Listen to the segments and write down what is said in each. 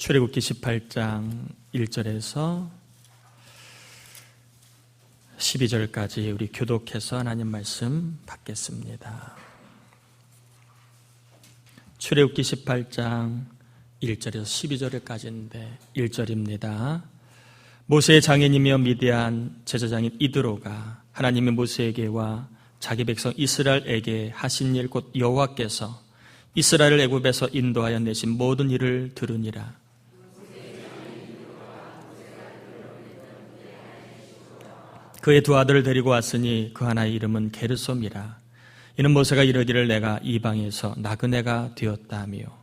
출애굽기 18장 1절에서 12절까지 우리 교독해서 하나님 말씀 받겠습니다. 출애굽기 18장 1절에서 12절까지인데 1절입니다. 모세의 장인이며 미디안 제사장인 이드로가 하나님의 모세에게 와 자기 백성 이스라엘에게 하신 일 곧 여호와께서 이스라엘을 애굽에서 인도하여 내신 모든 일을 들으니라. 그의 두 아들을 데리고 왔으니 그 하나의 이름은 게르솜이라. 이는 모세가 이르기를 내가 이방에서 나그네가 되었다며.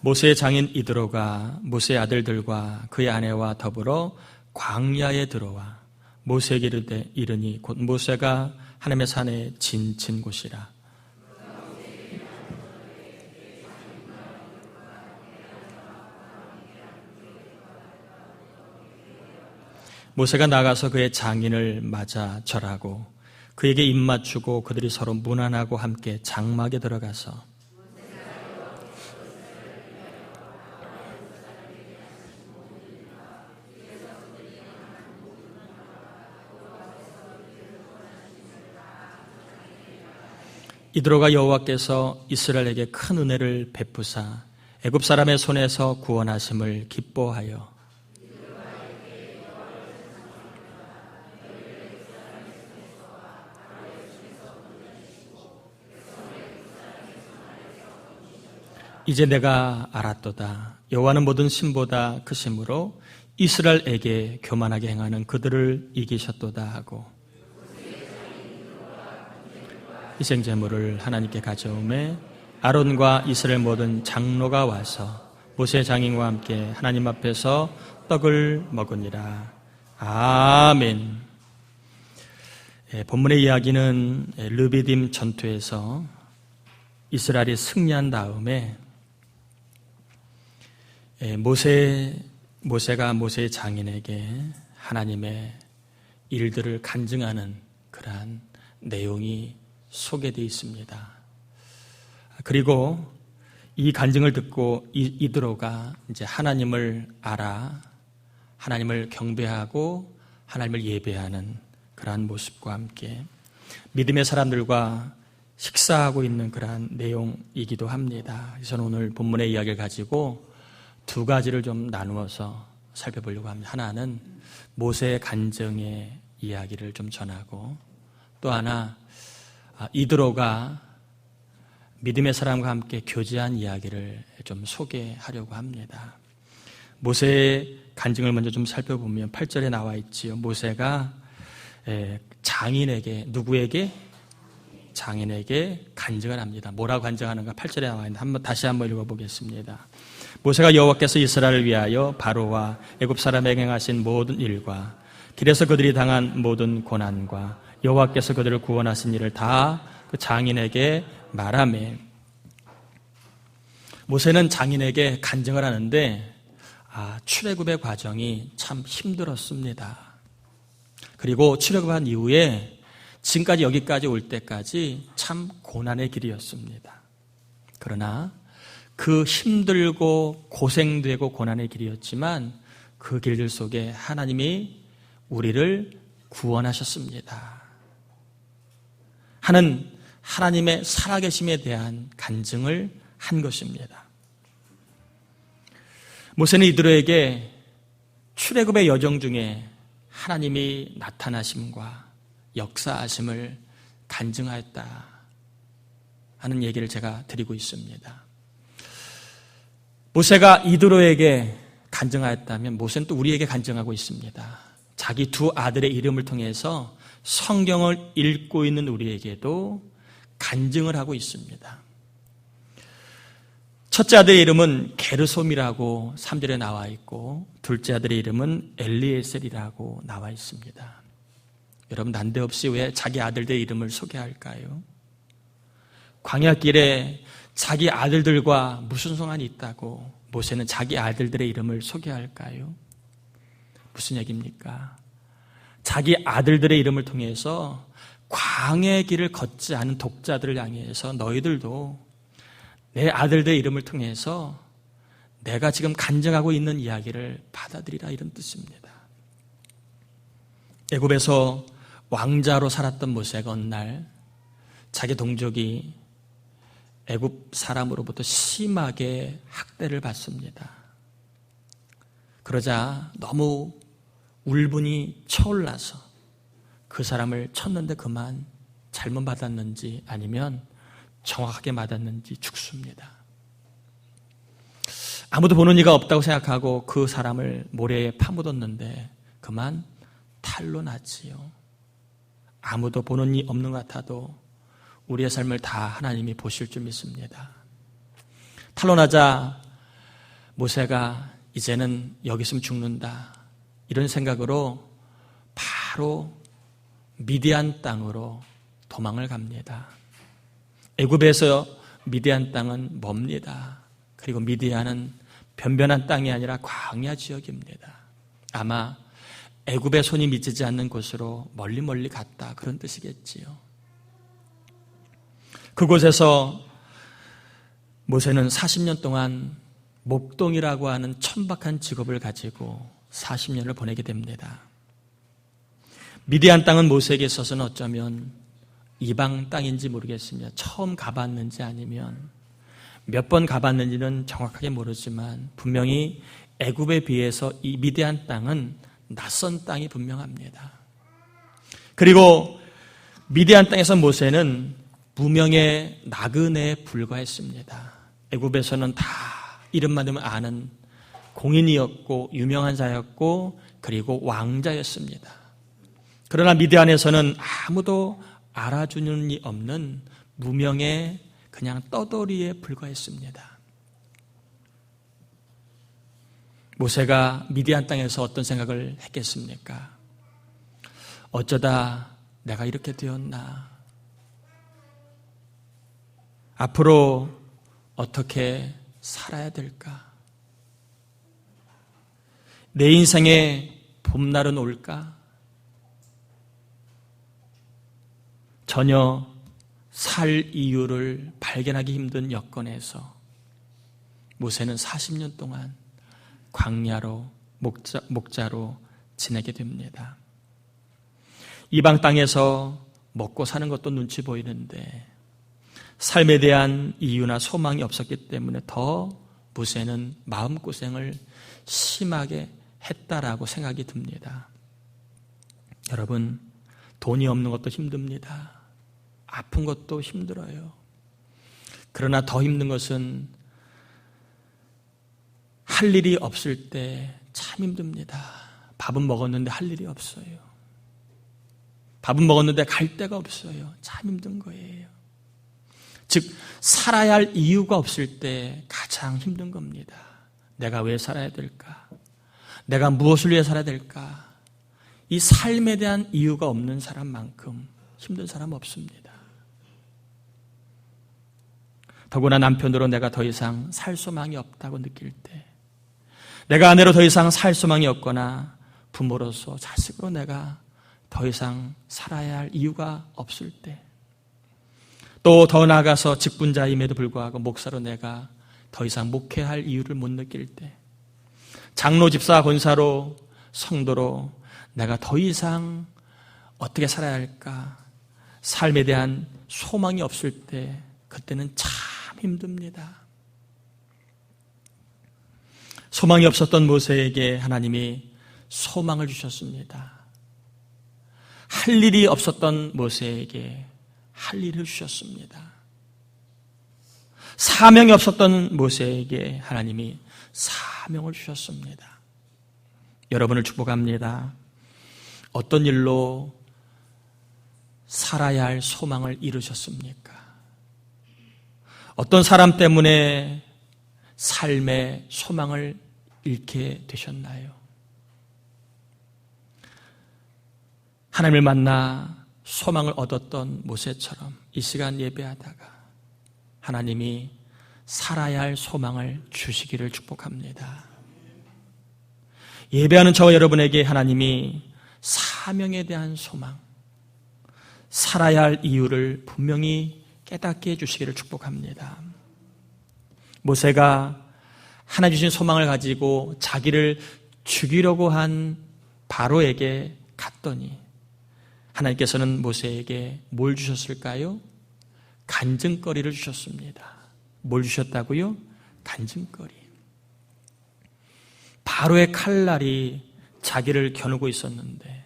모세의 장인 이드로가 모세의 아들들과 그의 아내와 더불어 광야에 들어와 모세에게 이르니 곧 모세가 하나님의 산에 진친 곳이라. 모세가 나가서 그의 장인을 맞아 절하고 그에게 입 맞추고 그들이 서로 무난하고 함께 장막에 들어가서 이드로가 여호와께서 이스라엘에게 큰 은혜를 베푸사 애굽 사람의 손에서 구원하심을 기뻐하여 이제 내가 알았도다. 여호와는 모든 신보다 크심으로 이스라엘에게 교만하게 행하는 그들을 이기셨도다 하고 희생 제물을 하나님께 가져오매 아론과 이스라엘 모든 장로가 와서 모세 장인과 함께 하나님 앞에서 떡을 먹으니라. 아멘. 예, 본문의 이야기는 르비딤 전투에서 이스라엘이 승리한 다음에 예, 모세, 모세가 모세의 장인에게 하나님의 일들을 간증하는 그러한 내용이 소개되어 있습니다. 그리고 이 간증을 듣고 이드로가 이제 하나님을 알아 하나님을 경배하고 하나님을 예배하는 그러한 모습과 함께 믿음의 사람들과 식사하고 있는 그러한 내용이기도 합니다. 저는 오늘 본문의 이야기를 가지고 두 가지를 좀 나누어서 살펴보려고 합니다. 하나는 모세의 간증의 이야기를 좀 전하고 또 하나 아, 이드로가 믿음의 사람과 함께 교제한 이야기를 좀 소개하려고 합니다. 모세의 간증을 먼저 좀 살펴보면 8절에 나와 있지요. 모세가 장인에게 누구에게 장인에게 간증을 합니다. 뭐라고 간증하는가? 8절에 나와 있는데 한번 다시 한번 읽어보겠습니다. 모세가 여호와께서 이스라엘을 위하여 바로와 애굽 사람에게 행하신 모든 일과 길에서 그들이 당한 모든 고난과 여호와께서 그들을 구원하신 일을 다 그 장인에게 말하매 모세는 장인에게 간증을 하는데 아, 출애굽의 과정이 참 힘들었습니다. 그리고 출애굽한 이후에 지금까지 여기까지 올 때까지 참 고난의 길이었습니다. 그러나 그 힘들고 고생되고 고난의 길이었지만 그 길들 속에 하나님이 우리를 구원하셨습니다. 하는 하나님의 살아계심에 대한 간증을 한 것입니다. 모세는 이들에게 출애굽의 여정 중에 하나님이 나타나심과 역사하심을 간증하였다 하는 얘기를 제가 드리고 있습니다. 모세가 이드로에게 간증하였다면 모세는 또 우리에게 간증하고 있습니다. 자기 두 아들의 이름을 통해서 성경을 읽고 있는 우리에게도 간증을 하고 있습니다. 첫째 아들의 이름은 게르솜이라고 3절에 나와 있고 둘째 아들의 이름은 엘리에셀이라고 나와 있습니다. 여러분 난데없이 왜 자기 아들들의 이름을 소개할까요? 광야길에 자기 아들들과 무슨 상관이 있다고 모세는 자기 아들들의 이름을 소개할까요? 무슨 얘기입니까? 자기 아들들의 이름을 통해서 광의 길을 걷지 않은 독자들을 향해서 너희들도 내 아들들의 이름을 통해서 내가 지금 간증하고 있는 이야기를 받아들이라 이런 뜻입니다. 애굽에서 왕자로 살았던 모세가 어느 날 자기 동족이 애굽 사람으로부터 심하게 학대를 받습니다. 그러자 너무 울분이 쳐올라서 그 사람을 쳤는데 그만 잘못 받았는지 아니면 정확하게 맞았는지 죽습니다. 아무도 보는 이가 없다고 생각하고 그 사람을 모래에 파묻었는데 그만 탈로 났지요. 아무도 보는 이 없는 것 같아도 우리의 삶을 다 하나님이 보실 줄 믿습니다. 탈로 나자 모세가 이제는 여기 있으면 죽는다. 이런 생각으로 바로 미디안 땅으로 도망을 갑니다. 애굽에서 미디안 땅은 멉니다. 그리고 미디안은 변변한 땅이 아니라 광야 지역입니다. 아마 애굽의 손이 미치지 않는 곳으로 멀리 멀리 갔다 그런 뜻이겠지요. 그곳에서 모세는 40년 동안 목동이라고 하는 천박한 직업을 가지고 40년을 보내게 됩니다. 미디안 땅은 모세에게 있어서는 어쩌면 이방 땅인지 모르겠습니다. 처음 가봤는지 아니면 몇 번 가봤는지는 정확하게 모르지만 분명히 애굽에 비해서 이 미디안 땅은 낯선 땅이 분명합니다. 그리고 미디안 땅에서 모세는 무명의 나그네에 불과했습니다. 애굽에서는 다 이름만 들면 아는 공인이었고 유명한 자였고 그리고 왕자였습니다. 그러나 미디안에서는 아무도 알아주는 이 없는 무명의 그냥 떠돌이에 불과했습니다. 모세가 미디안 땅에서 어떤 생각을 했겠습니까? 어쩌다 내가 이렇게 되었나? 앞으로 어떻게 살아야 될까? 내 인생에 봄날은 올까? 전혀 살 이유를 발견하기 힘든 여건에서 모세는 40년 동안 광야로 목자, 목자로 지내게 됩니다. 이방 땅에서 먹고 사는 것도 눈치 보이는데 삶에 대한 이유나 소망이 없었기 때문에 더 모세는 마음고생을 심하게 했다라고 생각이 듭니다. 여러분, 돈이 없는 것도 힘듭니다. 아픈 것도 힘들어요. 그러나 더 힘든 것은 할 일이 없을 때 참 힘듭니다. 밥은 먹었는데 할 일이 없어요. 밥은 먹었는데 갈 데가 없어요. 참 힘든 거예요. 즉, 살아야 할 이유가 없을 때 가장 힘든 겁니다. 내가 왜 살아야 될까? 내가 무엇을 위해 살아야 될까? 이 삶에 대한 이유가 없는 사람만큼 힘든 사람 없습니다. 더구나 남편으로 내가 더 이상 살 소망이 없다고 느낄 때, 내가 아내로 더 이상 살 소망이 없거나 부모로서 자식으로 내가 더 이상 살아야 할 이유가 없을 때, 또 더 나아가서 직분자임에도 불구하고 목사로 내가 더 이상 목회할 이유를 못 느낄 때, 장로 집사 권사로 성도로 내가 더 이상 어떻게 살아야 할까? 삶에 대한 소망이 없을 때, 그때는 참 힘듭니다. 소망이 없었던 모세에게 하나님이 소망을 주셨습니다. 할 일이 없었던 모세에게 할 일을 주셨습니다. 사명이 없었던 모세에게 하나님이 사명을 주셨습니다. 여러분을 축복합니다. 어떤 일로 살아야 할 소망을 이루셨습니까? 어떤 사람 때문에 삶의 소망을 잃게 되셨나요? 하나님을 만나 소망을 얻었던 모세처럼 이 시간 예배하다가 하나님이 살아야 할 소망을 주시기를 축복합니다. 예배하는 저와 여러분에게 하나님이 사명에 대한 소망, 살아야 할 이유를 분명히 깨닫게 해주시기를 축복합니다. 모세가 하나 주신 소망을 가지고 자기를 죽이려고 한 바로에게 갔더니 하나님께서는 모세에게 뭘 주셨을까요? 간증거리를 주셨습니다. 뭘 주셨다고요? 간증거리. 바로의 칼날이 자기를 겨누고 있었는데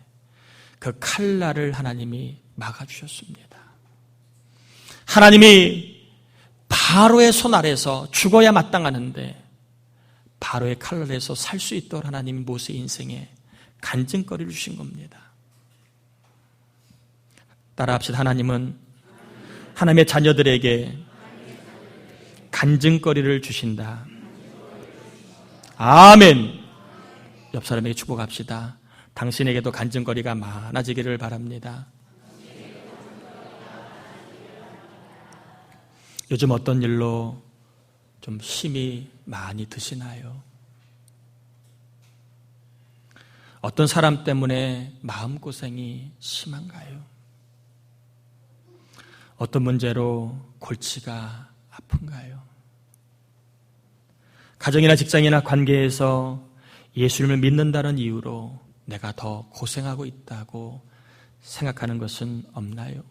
그 칼날을 하나님이 막아주셨습니다. 하나님이 바로의 손 아래서 죽어야 마땅하는데 바로의 칼날에서 살 수 있도록 하나님 모세 인생에 간증거리를 주신 겁니다. 따라합시다. 하나님은 하나님의 자녀들에게 간증거리를 주신다. 아멘. 옆 사람에게 축복합시다. 당신에게도 간증거리가 많아지기를 바랍니다. 요즘 어떤 일로 좀 힘이 많이 드시나요? 어떤 사람 때문에 마음고생이 심한가요? 어떤 문제로 골치가 아픈가요? 가정이나 직장이나 관계에서 예수님을 믿는다는 이유로 내가 더 고생하고 있다고 생각하는 것은 없나요?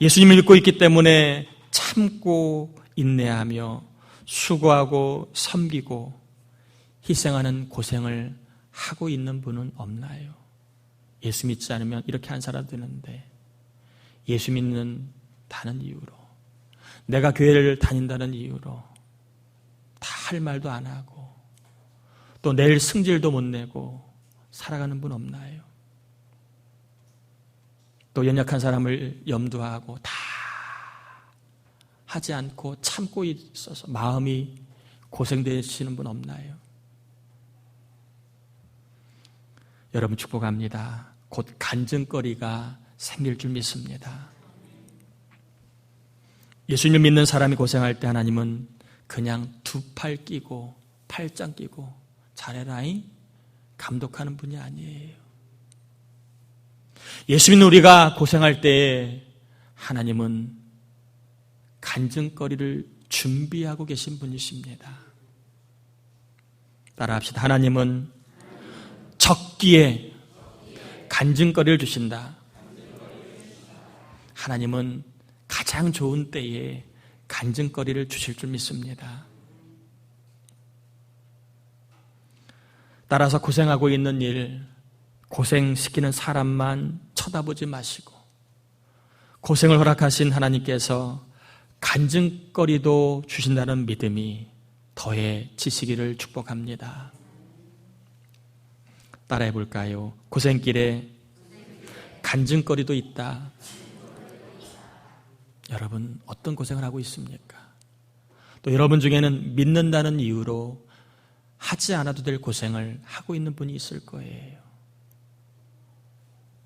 예수님을 믿고 있기 때문에 참고 인내하며 수고하고 섬기고 희생하는 고생을 하고 있는 분은 없나요? 예수 믿지 않으면 이렇게 안 살아도 되는데 예수 믿는 다는 이유로 내가 교회를 다닌다는 이유로 다 할 말도 안 하고 또 내일 승질도 못 내고 살아가는 분 없나요? 또 연약한 사람을 염두하고 다 하지 않고 참고 있어서 마음이 고생되시는 분 없나요? 여러분 축복합니다. 곧 간증거리가 생길 줄 믿습니다. 예수님을 믿는 사람이 고생할 때 하나님은 그냥 두 팔 끼고 팔짱 끼고 잘해라잉 감독하는 분이 아니에요. 예수 믿는 우리가 고생할 때 하나님은 간증거리를 준비하고 계신 분이십니다. 따라합시다. 하나님은 적기에 간증거리를 주신다. 하나님은 가장 좋은 때에 간증거리를 주실 줄 믿습니다. 따라서 고생하고 있는 일, 고생시키는 사람만 쳐다보지 마시고, 고생을 허락하신 하나님께서 간증거리도 주신다는 믿음이 더해지시기를 축복합니다. 따라해 볼까요? 고생길에 간증거리도 있다. 여러분, 어떤 고생을 하고 있습니까? 또 여러분 중에는 믿는다는 이유로 하지 않아도 될 고생을 하고 있는 분이 있을 거예요.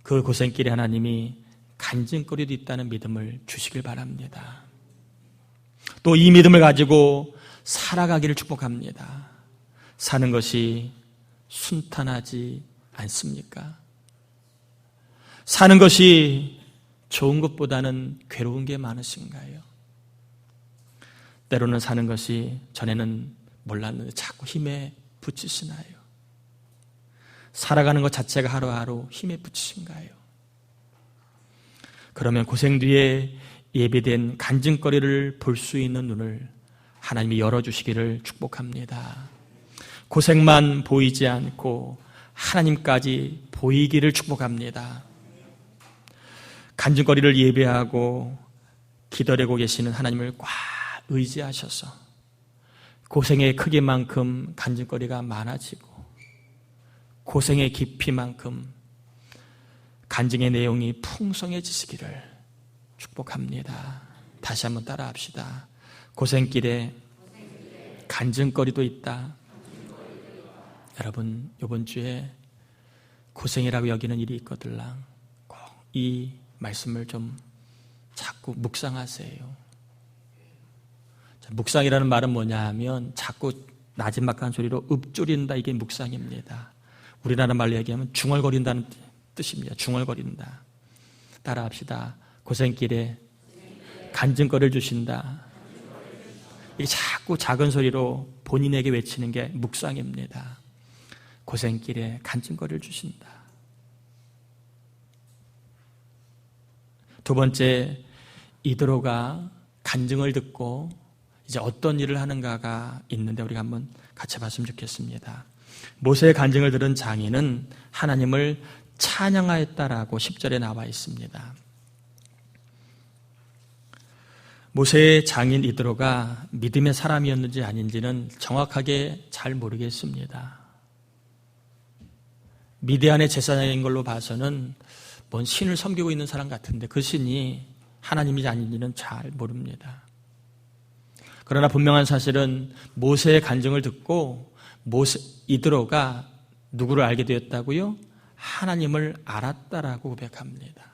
그 고생길에 하나님이 간증거리도 있다는 믿음을 주시길 바랍니다. 또 이 믿음을 가지고 살아가기를 축복합니다. 사는 것이 순탄하지 않습니까? 사는 것이 좋은 것보다는 괴로운 게 많으신가요? 때로는 사는 것이 전에는 몰랐는데 자꾸 힘에 붙이시나요? 살아가는 것 자체가 하루하루 힘에 붙이신가요? 그러면 고생 뒤에 예비된 간증거리를 볼 수 있는 눈을 하나님이 열어주시기를 축복합니다. 고생만 보이지 않고 하나님까지 보이기를 축복합니다. 간증거리를 예배하고 기다리고 계시는 하나님을 꽉 의지하셔서 고생의 크기만큼 간증거리가 많아지고 고생의 깊이만큼 간증의 내용이 풍성해지시기를 축복합니다. 다시 한번 따라합시다. 고생길에 간증거리도 있다. 여러분, 이번 주에 고생이라고 여기는 일이 있거들랑 꼭 이 말씀을 좀 자꾸 묵상하세요. 묵상이라는 말은 뭐냐 하면 자꾸 나지막한 소리로 읊조린다 이게 묵상입니다. 우리나라 말로 얘기하면 중얼거린다는 뜻입니다. 중얼거린다. 따라합시다. 고생길에 간증거리를 주신다. 이게 자꾸 작은 소리로 본인에게 외치는 게 묵상입니다. 고생길에 간증거리를 주신다. 두 번째, 이드로가 간증을 듣고 이제 어떤 일을 하는가가 있는데 우리가 한번 같이 봤으면 좋겠습니다. 모세의 간증을 들은 장인은 하나님을 찬양하였다라고 10절에 나와 있습니다. 모세의 장인 이드로가 믿음의 사람이었는지 아닌지는 정확하게 잘 모르겠습니다. 미디안의 제사장인 걸로 봐서는 뭔 신을 섬기고 있는 사람 같은데 그 신이 하나님이 아닌지는 잘 모릅니다. 그러나 분명한 사실은 모세의 간증을 듣고 모세, 이드로가 누구를 알게 되었다고요? 하나님을 알았다라고 고백합니다.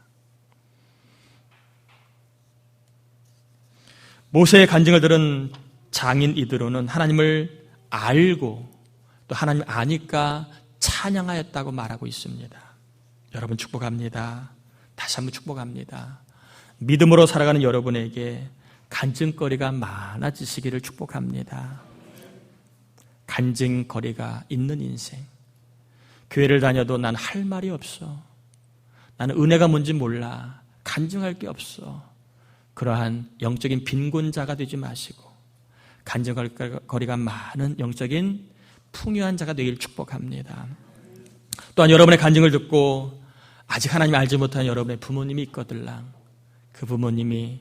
모세의 간증을 들은 장인 이드로는 하나님을 알고 또 하나님 아니까 찬양하였다고 말하고 있습니다. 여러분 축복합니다. 다시 한번 축복합니다. 믿음으로 살아가는 여러분에게 간증거리가 많아지시기를 축복합니다. 간증거리가 있는 인생. 교회를 다녀도 난 할 말이 없어. 나는 은혜가 뭔지 몰라. 간증할 게 없어. 그러한 영적인 빈곤자가 되지 마시고 간증거리가 많은 영적인 풍요한 자가 되길 축복합니다. 또한 여러분의 간증을 듣고 아직 하나님 알지 못한 여러분의 부모님이 있거들랑 그 부모님이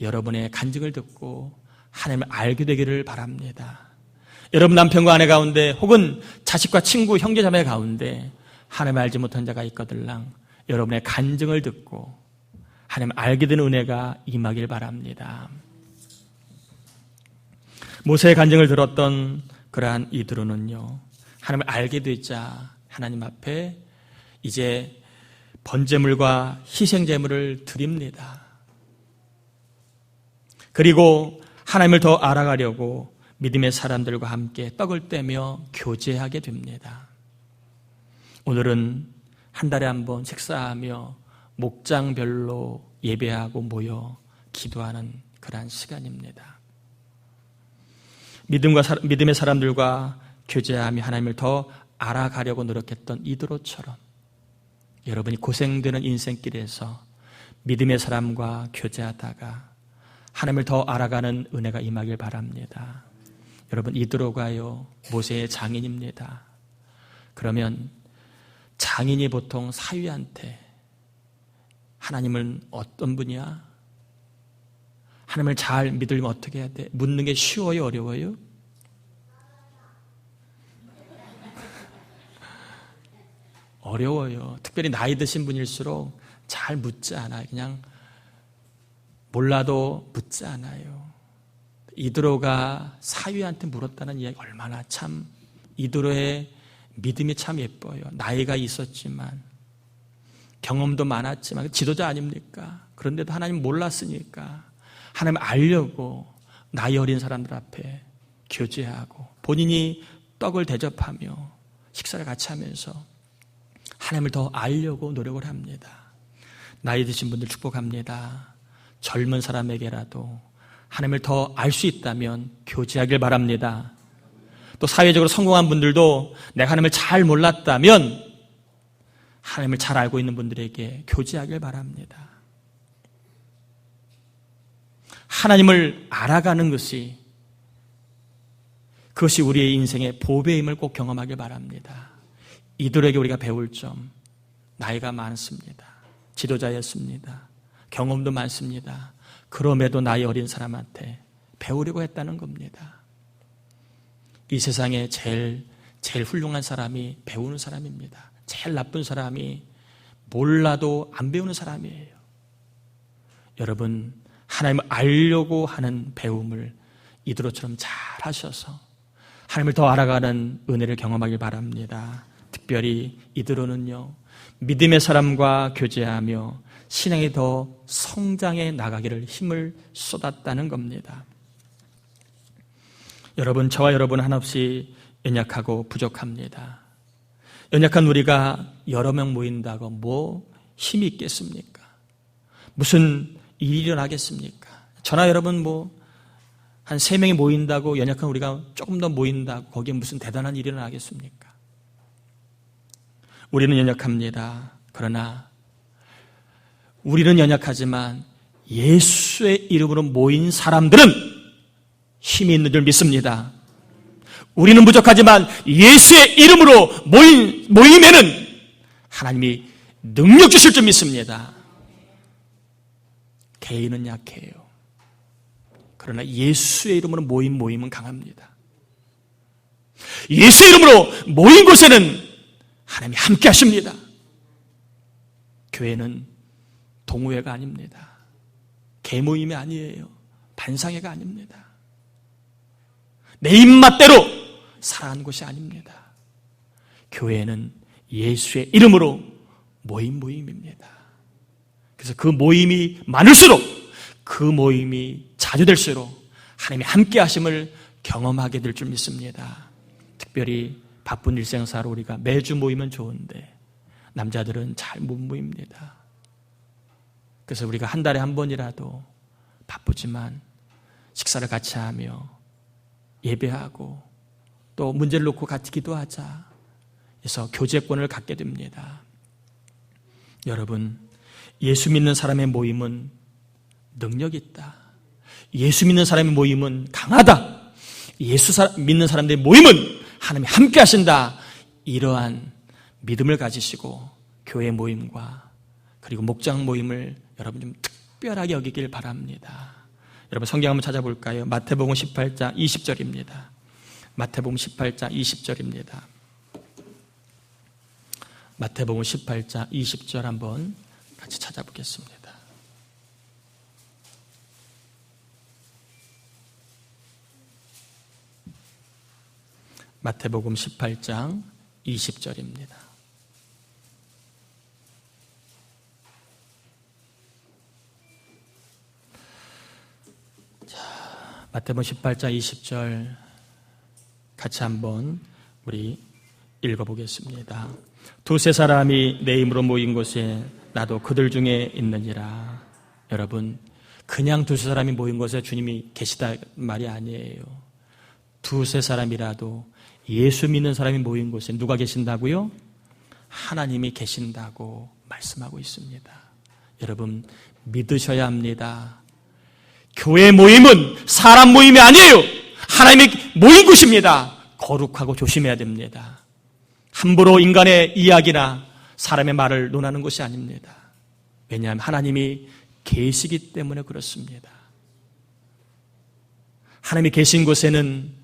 여러분의 간증을 듣고 하나님을 알게 되기를 바랍니다. 여러분 남편과 아내 가운데 혹은 자식과 친구, 형제 자매 가운데 하나님을 알지 못한 자가 있거들랑 여러분의 간증을 듣고 하나님 알게 된 은혜가 임하길 바랍니다. 모세의 간증을 들었던 그러한 이들은요, 하나님을 알게 되자 하나님 앞에 이제 번제물과 희생제물을 드립니다. 그리고 하나님을 더 알아가려고 믿음의 사람들과 함께 떡을 떼며 교제하게 됩니다. 오늘은 한 달에 한 번 식사하며 목장별로 예배하고 모여 기도하는 그러한 시간입니다. 믿음과 믿음의 사람들과 교제하며 하나님을 더 알아가려고 노력했던 이드로처럼 여러분이 고생되는 인생길에서 믿음의 사람과 교제하다가 하나님을 더 알아가는 은혜가 임하길 바랍니다. 여러분 이드로가요 모세의 장인입니다. 그러면 장인이 보통 사위한테 하나님은 어떤 분이야? 하나님을 잘 믿으려면 어떻게 해야 돼? 묻는 게 쉬워요, 어려워요? 어려워요. 특별히 나이 드신 분일수록 잘 묻지 않아요. 그냥 몰라도 묻지 않아요. 이드로가 사위한테 물었다는 이야기 얼마나 참 이드로의 믿음이 참 예뻐요. 나이가 있었지만 경험도 많았지만 지도자 아닙니까? 그런데도 하나님 몰랐으니까 하나님 알려고 나이 어린 사람들 앞에 교제하고 본인이 떡을 대접하며 식사를 같이 하면서 하나님을 더 알려고 노력을 합니다. 나이 드신 분들 축복합니다. 젊은 사람에게라도 하나님을 더 알 수 있다면 교제하길 바랍니다. 또 사회적으로 성공한 분들도 내가 하나님을 잘 몰랐다면 하나님을 잘 알고 있는 분들에게 교제하길 바랍니다. 하나님을 알아가는 것이 그것이 우리의 인생의 보배임을 꼭 경험하길 바랍니다. 이들에게 우리가 배울 점, 나이가 많습니다. 지도자였습니다. 경험도 많습니다. 그럼에도 나이 어린 사람한테 배우려고 했다는 겁니다. 이 세상에 제일, 제일 훌륭한 사람이 배우는 사람입니다. 제일 나쁜 사람이 몰라도 안 배우는 사람이에요. 여러분, 하나님을 알려고 하는 배움을 이드로처럼 잘 하셔서 하나님을 더 알아가는 은혜를 경험하길 바랍니다. 특별히 이들로는요, 믿음의 사람과 교제하며 신앙이 더 성장해 나가기를 힘을 쏟았다는 겁니다. 여러분, 저와 여러분 한없이 연약하고 부족합니다. 연약한 우리가 여러 명 모인다고 뭐 힘이 있겠습니까? 무슨 일이 일어나겠습니까? 저나 여러분 뭐, 한 세 명이 모인다고 연약한 우리가 조금 더 모인다고 거기에 무슨 대단한 일이 일어나겠습니까? 우리는 연약합니다. 그러나 우리는 연약하지만 예수의 이름으로 모인 사람들은 힘이 있는 줄 믿습니다. 우리는 부족하지만 예수의 이름으로 모인, 모임에는 하나님이 능력 주실 줄 믿습니다. 개인은 약해요. 그러나 예수의 이름으로 모인 모임은 강합니다. 예수의 이름으로 모인 곳에는 하나님이 함께 하십니다. 교회는 동호회가 아닙니다. 개모임이 아니에요. 반상회가 아닙니다. 내 입맛대로 살아가는 곳이 아닙니다. 교회는 예수의 이름으로 모임 모임입니다. 그래서 그 모임이 많을수록 그 모임이 자주 될수록 하나님이 함께 하심을 경험하게 될 줄 믿습니다. 특별히 바쁜 일생사로 우리가 매주 모이면 좋은데 남자들은 잘 못 모입니다. 그래서 우리가 한 달에 한 번이라도 바쁘지만 식사를 같이 하며 예배하고 또 문제를 놓고 같이 기도하자. 그래서 교제권을 갖게 됩니다. 여러분, 예수 믿는 사람의 모임은 능력 있다. 예수 믿는 사람의 모임은 강하다. 예수 믿는 사람들의 모임은 하나님이 함께 하신다. 이러한 믿음을 가지시고 교회 모임과 그리고 목장 모임을 여러분 좀 특별하게 여기길 바랍니다. 여러분 성경 한번 찾아볼까요? 마태복음 18장 20절입니다. 마태복음 18장 20절입니다. 마태복음 18장 20절 한번 같이 찾아보겠습니다. 마태복음 18장 20절입니다. 마태복음 18장 20절 같이 한번 우리 읽어보겠습니다. 두세 사람이 내 이름으로 모인 곳에 나도 그들 중에 있느니라. 여러분, 그냥 두세 사람이 모인 곳에 주님이 계시다 말이 아니에요. 두세 사람이라도 예수 믿는 사람이 모인 곳에 누가 계신다고요? 하나님이 계신다고 말씀하고 있습니다. 여러분, 믿으셔야 합니다. 교회 모임은 사람 모임이 아니에요. 하나님의 모인 곳입니다. 거룩하고 조심해야 됩니다. 함부로 인간의 이야기나 사람의 말을 논하는 것이 아닙니다. 왜냐하면 하나님이 계시기 때문에 그렇습니다. 하나님이 계신 곳에는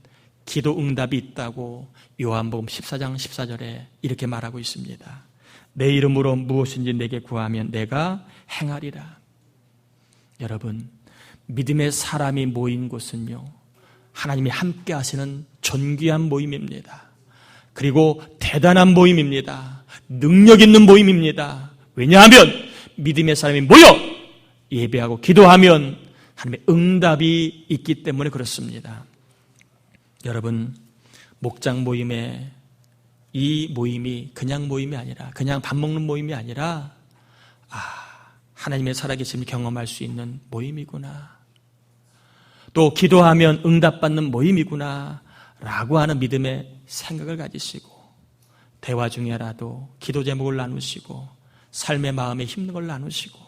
기도 응답이 있다고 요한복음 14장 14절에 이렇게 말하고 있습니다. 내 이름으로 무엇인지 내게 구하면 내가 행하리라. 여러분, 믿음의 사람이 모인 곳은요, 하나님이 함께 하시는 존귀한 모임입니다. 그리고 대단한 모임입니다. 능력 있는 모임입니다. 왜냐하면 믿음의 사람이 모여 예배하고 기도하면 하나님의 응답이 있기 때문에 그렇습니다. 여러분, 목장 모임에 이 모임이 그냥 모임이 아니라, 그냥 밥 먹는 모임이 아니라, 아, 하나님의 살아계심을 경험할 수 있는 모임이구나. 또 기도하면 응답받는 모임이구나 라고 하는 믿음의 생각을 가지시고 대화 중에라도 기도 제목을 나누시고 삶의 마음에 힘든 걸 나누시고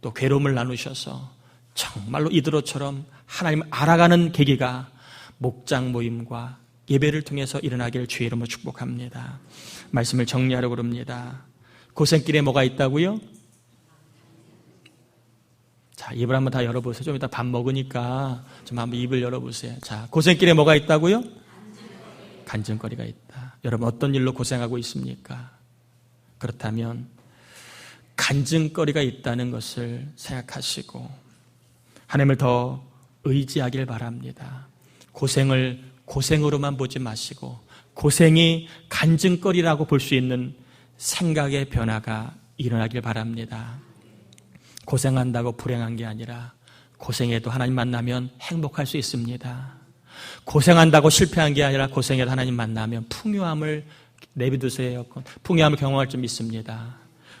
또 괴로움을 나누셔서 정말로 이들로처럼 하나님 알아가는 계기가 목장 모임과 예배를 통해서 일어나기를 주의 이름으로 축복합니다. 말씀을 정리하려고 합니다. 고생길에 뭐가 있다고요? 자, 입을 한번 다 열어보세요. 좀 이따 밥 먹으니까 좀 한번 입을 열어보세요. 자, 고생길에 뭐가 있다고요? 간증거리가 있다. 여러분 어떤 일로 고생하고 있습니까? 그렇다면 간증거리가 있다는 것을 생각하시고 하나님을 더 의지하길 바랍니다. 고생을 고생으로만 보지 마시고 고생이 간증거리라고 볼 수 있는 생각의 변화가 일어나길 바랍니다. 고생한다고 불행한 게 아니라 고생해도 하나님 만나면 행복할 수 있습니다. 고생한다고 실패한 게 아니라 고생해도 하나님 만나면 풍요함을 내비두세요. 풍요함을 경험할 줄 믿습니다.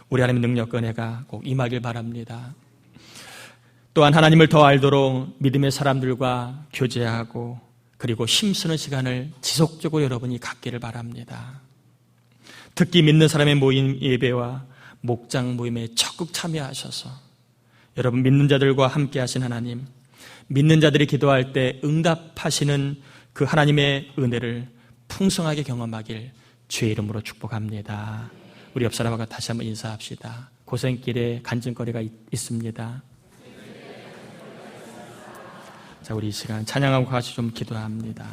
우리 하나님 능력과 은혜가 꼭 임하길 바랍니다. 또한 하나님을 더 알도록 믿음의 사람들과 교제하고 그리고 힘쓰는 시간을 지속적으로 여러분이 갖기를 바랍니다. 특히 믿는 사람의 모임 예배와 목장 모임에 적극 참여하셔서 여러분 믿는 자들과 함께 하신 하나님, 믿는 자들이 기도할 때 응답하시는 그 하나님의 은혜를 풍성하게 경험하길 주의 이름으로 축복합니다. 우리 옆 사람과 다시 한번 인사합시다. 고생길에 간증거리가 있, 있습니다. 자, 우리 이 시간 찬양하고 같이 좀 기도합니다.